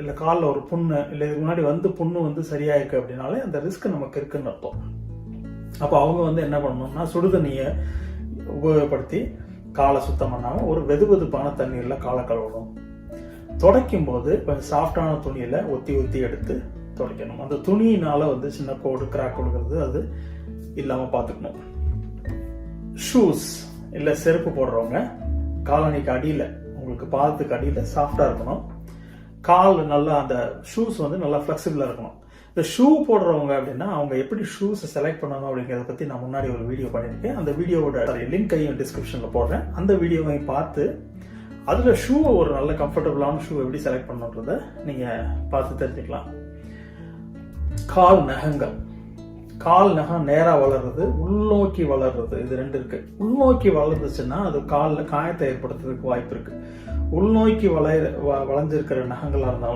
இல்லை காலில் ஒரு புண்ணு இல்லை இதுக்கு முன்னாடி வந்து புண்ணு வந்து சரியாயிருக்கு அப்படின்னாலே அந்த ரிஸ்க் நமக்கு இருக்குன்னு அர்த்தம். அப்போ அவங்க வந்து என்ன பண்ணணும்னா சுடுதண்ணியை உபயோகப்படுத்தி காலை சுத்தம் பண்ணாமல் ஒரு வெது வெதுப்பான தண்ணீரில் காலை கழுவணும். துடைக்கும் போது கொஞ்சம் சாஃப்டான துணியில் ஒத்தி ஒத்தி எடுத்து துடைக்கணும். அந்த துணியினால வந்து சின்ன கோடு கிராக் கொடுக்கறது அது இல்லாமல் பார்த்துக்கணும் ஷூஸ் இல்லை செருப்பு போடுறவங்க காலனிக்கு அடியில் உங்களுக்கு பாதத்துக்கு அடியில் சாஃப்டாக இருக்கணும். கால் நல்லா அந்த ஷூஸ் வந்து நல்லா ஃப்ளெக்சிபிளாக இருக்கணும். இந்த ஷூ போடுறவங்க அப்படின்னா அவங்க எப்படி ஷூஸை செலக்ட் பண்ணணும் அப்படிங்கிறத பற்றி நான் முன்னாடி ஒரு வீடியோ பண்ணியிருக்கேன். அந்த வீடியோவோட லிங்கையும் டிஸ்கிரிப்ஷனில் போடுறேன். அந்த வீடியோவையும் பார்த்து அதில் ஷூவை ஒரு நல்ல கம்ஃபர்டபுளான ஷூ எப்படி செலக்ட் பண்ணுன்றதை நீங்கள் பார்த்து தெரிஞ்சுக்கலாம். கால் நகங்கள். கால் நகம் நேராக வளர்றது உள்நோக்கி வளர்றது இது ரெண்டு இருக்கு. உள்நோக்கி வளர்ந்துச்சுன்னா அது காலில் காயத்தை ஏற்படுத்துறதுக்கு வாய்ப்பு இருக்கு. உள்நோக்கி வளைய வ- வளைஞ்சிருக்கிற நகங்களாக இருந்தாலும்